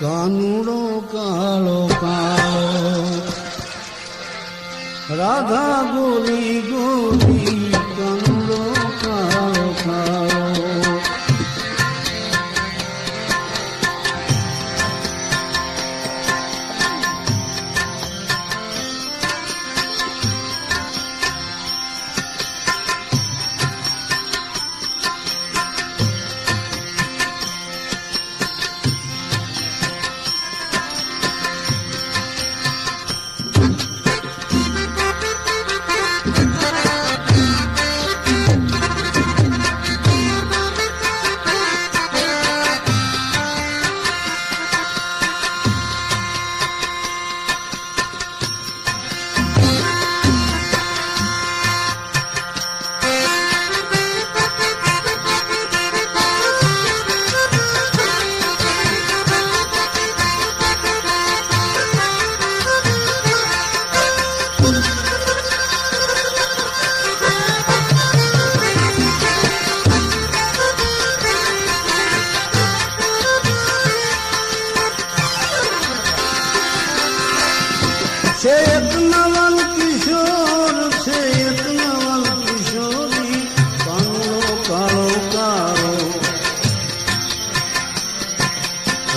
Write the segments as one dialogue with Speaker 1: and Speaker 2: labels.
Speaker 1: કાનુડો કાળો કાળો રાધા ગોરી ગોરી કાનુડો કાળો કાળો છે એક છે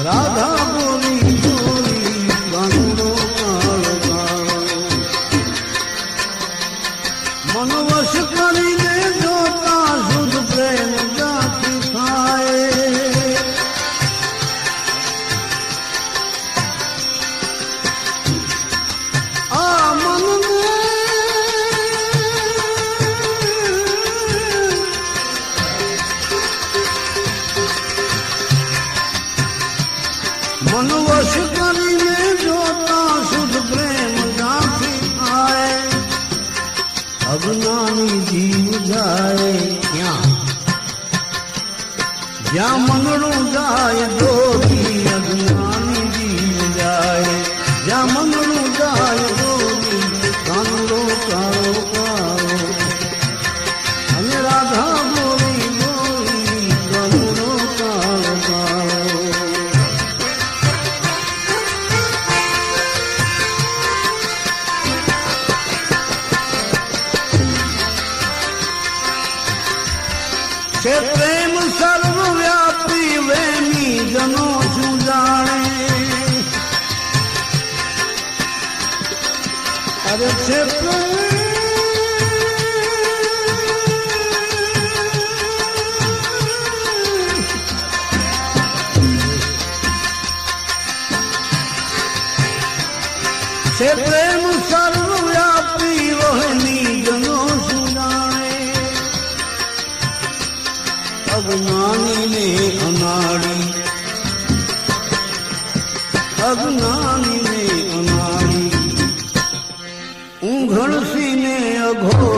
Speaker 1: રાધા ગોરી ગોરી કાનુડો કાળો કાળો મનવશ કરીને જોતા શુદ્ધ પ્રેમ મનવશ કરીને જોતા શુદ્ધ પ્રેમ ગાંઠી થાય અજ્ઞાની જીવ જાય ક્યાં? જ્યાં મનડું જાય દોરી અજ્ઞાની. છે પ્રેમ સર્વવ્યાપી વેમી જનો શું જાણે. અરે છે છે પ્રેમ સર્વવ્યાપી અજ્ઞાની ને અનાડી અજ્ઞાની ને અનાડી ઊંઘણસી ને અઘોરી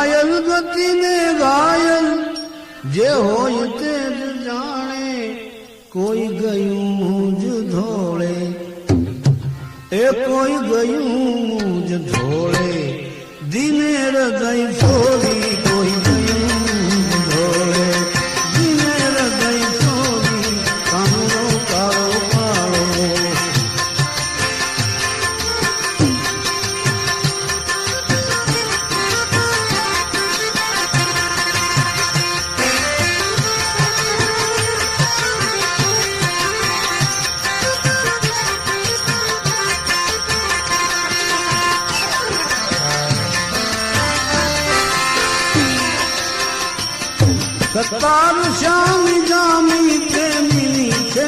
Speaker 1: ઘાયલ ગતિ ને ઘાયલ જે હોય તે જ જાણે, કોઈ ગયું જ ધોળે. એ કોઈ ગયું જ ધોળે દિને હૃદય છોડી સતાર શ્યામ જામી પ્રેમી છે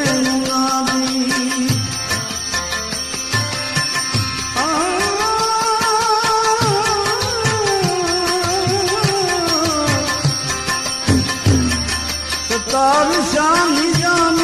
Speaker 1: સતાર શ્યામ જામી